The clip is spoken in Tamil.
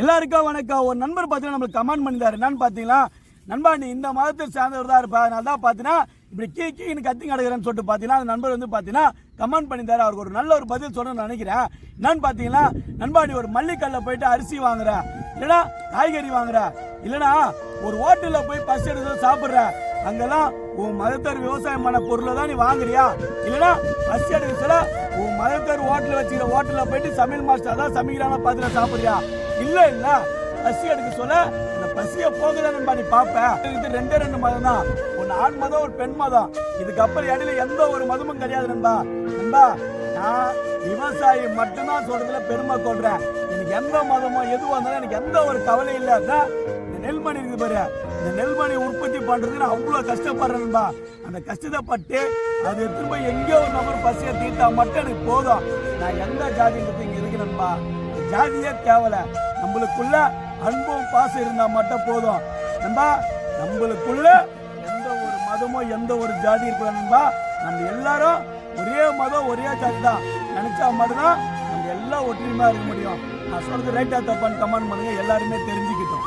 எல்லாருக்கும் வணக்கம். ஒரு நண்பர் பார்த்தீங்கன்னா நம்மளுக்கு கமெண்ட் பண்ணியிருந்தார் என்னன்னு பார்த்தீங்கன்னா நண்பா நீ இந்த மதத்தை சேர்ந்தவர் தான் இருப்பா. அதனால தான் பார்த்தீங்கன்னா இப்படி கீ கீன்னு கத்தி கிடக்கிறேன்னு சொல்லிட்டு பார்த்தீங்கன்னா அந்த நண்பர் வந்து பார்த்தீங்கன்னா கமெண்ட் பண்ணியிருந்தார் அவருக்கு ஒரு நல்ல ஒரு பதில் சொல்லணும்னு நினைக்கிறேன். என்னன்னு பார்த்தீங்கன்னா நண்பா நீ ஒரு மல்லிக்கல்ல போயிட்டு அரிசி வாங்குற. இல்லைன்னா காய்கறி வாங்குற. இல்லைனா ஒரு ஹோட்டலில் போய் பஸ் எடுத்து சாப்பிட்ற. அங்கெல்லாம் உன் மதத்தர் விவசாயம் பண்ண பொருளை தான் நீ வாங்குறியா? இல்லைன்னா பஸ் எடுக்க உன் மதத்தர் ஹோட்டலில் வச்சுக்கிற ஹோட்டலில் போயிட்டு சமையல் மாஸ்டர் தான் சமைக்கிறான பார்த்துட்டு சாப்பிட்றியா? இல்ல இல்ல. பசி எடுக்க சொல்ல அந்த பசிய போகுதான் நண்பா நீ பாப்ப. இது ரெண்டே ரெண்டு மதம் தான். ஒன்னு ஆண் மதம் ஒரு பெண் மதம். இதுக்கப்புறம் இடையில எந்த ஒரு மதமும் கிடையாது நண்பா. நண்பா நான் விவசாயி மட்டும்தான் சொல்றதுல பெருமை கொள்றேன். எனக்கு எந்த மதமோ எதுவாக வந்தாலும் எனக்கு எந்த ஒரு கவலை இல்ல. இந்த நெல்மணி இருக்குது பாரு. இந்த நெல்மணி உற்பத்தி பண்றதுக்கு நான் அவ்வளவு கஷ்டப்படுறேன் நண்பா. அந்த கஷ்டப்பட்டு அது திரும்ப எங்கேயோ ஒரு நபர் பசியை தீர்த்தா மட்டும் எனக்கு போதும். நான் எந்த ஜாதின்றது இங்க இருக்கு நண்பா. ஜாதியே தேவலை. நம்மளுக்குள்ள அன்பும் பாசம் இருந்தா மட்டும் போதும். நண்பா நம்மளுக்குள்ள எந்த ஒரு மதமோ எந்த ஒரு ஜாதி இருக்கிற நண்பா நம்ம எல்லாரும் ஒரே மதம் ஒரே ஜாதி தான் நினைச்சா மட்டும்தான் நம்ம எல்லாம் ஒற்றுமையாக இருக்க முடியும். நான் சொல்றது ரைட்டா தப்பான்னு கமெண்ட் பண்ணுங்க. எல்லாருமே தெரிஞ்சுக்கிட்டோம்.